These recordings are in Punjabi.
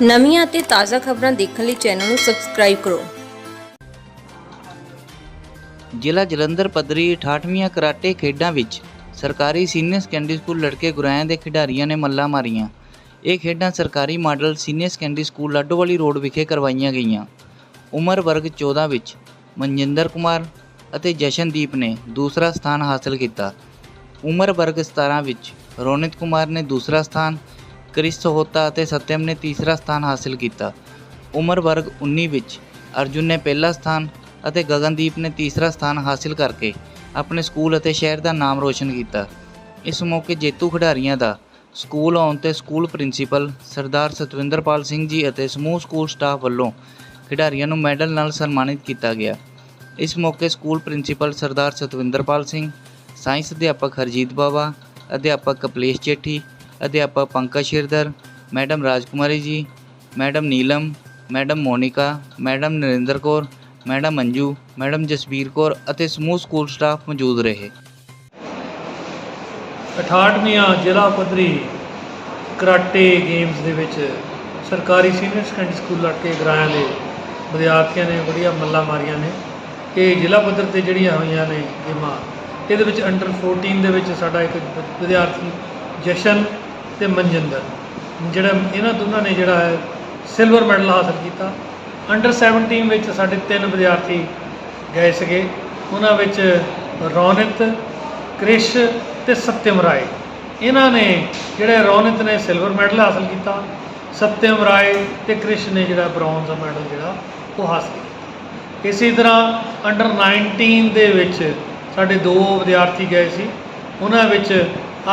ਨਵੀਆਂ ਅਤੇ ਤਾਜ਼ਾ ਖਬਰਾਂ ਦੇਖਣ ਲਈ ਚੈਨਲ ਨੂੰ ਸਬਸਕ੍ਰਾਈਬ ਕਰੋ। ਜ਼ਿਲ੍ਹਾ ਜਲੰਧਰ ਪੱਧਰੀ 68ਵੀਆਂ ਕਰਾਟੇ ਖੇਡਾਂ ਵਿੱਚ ਸਰਕਾਰੀ ਸੀਨੀਅਰ ਸੈਕੰਡਰੀ ਸਕੂਲ ਲੜਕੇ ਗੁਰਾਇਆਂ ਦੇ ਖਿਡਾਰੀਆਂ ਨੇ ਮੱਲਾਂ ਮਾਰੀਆਂ। ਇਹ ਖੇਡਾਂ ਸਰਕਾਰੀ model senior secondary school Ladowali road ਵਿਖੇ ਕਰਵਾਈਆਂ ਗਈਆਂ। ਉਮਰ ਵਰਗ 14 ਵਿੱਚ ਮਨਜਿੰਦਰ ਕੁਮਾਰ ਅਤੇ ਜਸ਼ਨਦੀਪ ਨੇ ਦੂਸਰਾ ਸਥਾਨ ਹਾਸਲ ਕੀਤਾ। ਉਮਰ ਵਰਗ 17 ਵਿੱਚ ਰੋਨਿਤ ਕੁਮਾਰ ਨੇ ਦੂਸਰਾ ਸਥਾਨ ਕ੍ਰਿਸ ਸਹੋਤਾ ਅਤੇ ਸਤਿਅਮ ਨੇ ਤੀਸਰਾ ਸਥਾਨ ਹਾਸਲ ਕੀਤਾ। ਉਮਰ ਵਰਗ 19 ਵਿੱਚ ਅਰਜੁਨ ਨੇ ਪਹਿਲਾ ਸਥਾਨ ਅਤੇ ਗਗਨਦੀਪ ਨੇ ਤੀਸਰਾ ਸਥਾਨ ਹਾਸਲ ਕਰਕੇ ਆਪਣੇ ਸਕੂਲ ਅਤੇ ਸ਼ਹਿਰ ਦਾ ਨਾਮ ਰੋਸ਼ਨ ਕੀਤਾ। ਇਸ ਮੌਕੇ ਜੇਤੂ ਖਿਡਾਰੀਆਂ ਦਾ ਸਕੂਲ ਆਉਣ ਤੇ ਸਕੂਲ ਪ੍ਰਿੰਸੀਪਲ ਸਰਦਾਰ ਸਤਵਿੰਦਰਪਾਲ ਸਿੰਘ ਜੀ ਅਤੇ ਸਮੂਹ ਸਕੂਲ ਸਟਾਫ ਵੱਲੋਂ ਖਿਡਾਰੀਆਂ ਨੂੰ ਮੈਡਲ ਨਾਲ ਸਨਮਾਨਿਤ ਕੀਤਾ ਗਿਆ। ਇਸ ਮੌਕੇ school principal Sardar Satvinderpal Singh, science ਅਧਿਆਪਕ ਹਰਜੀਤ ਬਾਵਾ, ਅਧਿਆਪਕ ਕਪਲੇਸ਼ ਚੇਠੀ ਅਧਿਆਪਕ Pankaj ਸ਼ਿਰਦਰ madam Rajkumari ji, madam Neelam, madam Monika, madam Narinder Kaur, madam Manju, madam Jasvir Kaur ਅਤੇ ਸਮੂਹ ਸਕੂਲ ਸਟਾਫ ਮੌਜੂਦ ਰਹੇ। 68ਵੀਆਂ ਜ਼ਿਲ੍ਹਾ ਪੱਧਰੀ ਕਰਾਟੇ ਗੇਮਸ ਦੇ ਵਿੱਚ ਸਰਕਾਰੀ ਸੀਨੀਅਰ ਸੈਕੰਡਰੀ ਸਕੂਲ ਲੜਕੇ ਗਰਾਇਆਂ ਦੇ ਵਿਦਿਆਰਥੀਆਂ ਨੇ ਬੜੀਆਂ ਮੱਲਾਂ ਮਾਰੀਆਂ ਨੇ। ਇਹ ਜ਼ਿਲ੍ਹਾ ਪੱਧਰ ਤੇ ਜਿਹੜੀਆਂ ਹੋਈਆਂ ਨੇ ਗੇਮਾਂ, ਇਹਦੇ ਵਿੱਚ ਅੰਡਰ 14 ਦੇ ਵਿੱਚ ਸਾਡਾ ਇੱਕ ਵਿਦਿਆਰਥੀ ਜਸ਼ਨ ਤੇ ਮਨਜਿੰਦਰ। ਜਿਹੜਾ ਇਹਨਾਂ ਦੋਨਾਂ ਨੇ ਜਿਹੜਾ ਹੈ ਸਿਲਵਰ ਮੈਡਲ ਹਾਸਲ ਕੀਤਾ। ਅੰਡਰ 17 ਵਿੱਚ ਸਾਡੇ ਤਿੰਨ ਵਿਦਿਆਰਥੀ ਗਏ ਸੀਗੇ। ਉਹਨਾਂ ਵਿੱਚ ਰੌਨਿਤ, ਕ੍ਰਿਸ਼ ਤੇ ਸਤਿਮ ਰਾਏ। ਇਹਨਾਂ ਨੇ ਜਿਹੜੇ ਰੌਨਿਤ ਨੇ ਸਿਲਵਰ ਮੈਡਲ ਹਾਸਲ ਕੀਤਾ। ਸਤਿਮ ਰਾਏ ਤੇ ਕ੍ਰਿਸ਼ ਨੇ ਜਿਹੜਾ ਬ੍ਰੌਂਜ਼ ਦਾ ਮੈਡਲ ਜਿਹੜਾ ਉਹ ਹਾਸਲ ਕੀਤਾ। ਇਸੇ ਤਰ੍ਹਾਂ ਅੰਡਰ 19 ਦੇ ਵਿੱਚ ਸਾਡੇ ਦੋ ਵਿਦਿਆਰਥੀ ਗਏ ਸੀ। ਉਹਨਾਂ ਵਿੱਚ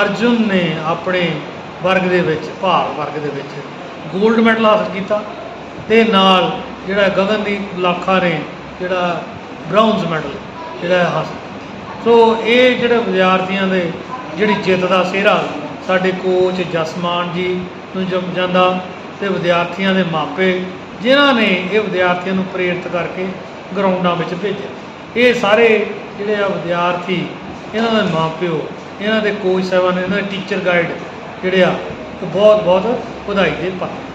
ਅਰਜੁਨ ਨੇ ਆਪਣੇ ਵਰਗ ਦੇ ਵਿੱਚ ਭਾਰ ਵਰਗ ਦੇ ਵਿੱਚ 골ਡ ਮੈਡਲ ਹਾਸਲ ਕੀਤਾ ਤੇ ਨਾਲ ਜਿਹੜਾ ਗਗਨਦੀਪ ਲਾਖਾ ਨੇ ਜਿਹੜਾ ਬ੍ਰਾਊਨਜ਼ ਮੈਡਲ ਜਿਹੜਾ ਹਾਸਲ ਕੀਤਾ। ਸੋ ਇਹ ਜਿਹੜੇ ਵਿਦਿਆਰਥੀਆਂ ਦੇ ਜਿਹੜੀ ਜਿੱਤ ਦਾ ਸਿਹਰਾ ਸਾਡੇ ਕੋਚ ਜਸਮਾਨ ਜੀ ਨੂੰ ਜਮ ਜਾਂਦਾ ਤੇ ਵਿਦਿਆਰਥੀਆਂ ਦੇ ਮਾਪੇ ਜਿਨ੍ਹਾਂ ਨੇ ਇਹ ਵਿਦਿਆਰਥੀਆਂ ਨੂੰ ਪ੍ਰੇਰਿਤ ਕਰਕੇ ਗਰਾਊਂਡਾਂ ਵਿੱਚ ਭੇਜਿਆ। ਇਹ ਸਾਰੇ ਜਿਹੜੇ ਆ ਵਿਦਿਆਰਥੀ, ਇਹਨਾਂ ਦੇ ਮਾਪਿਓ, ਇਹਨਾਂ ਦੇ ਕੋਚ ਸਾਹਿਬਾਨ, ਇਹਨਾਂ ਦੇ ਟੀਚਰ ਗਾਈਡ ਜਿਹੜੇ ਆ ਉਹ ਬਹੁਤ ਬਹੁਤ ਵਧਾਈ ਦੇ ਪਾਤਰ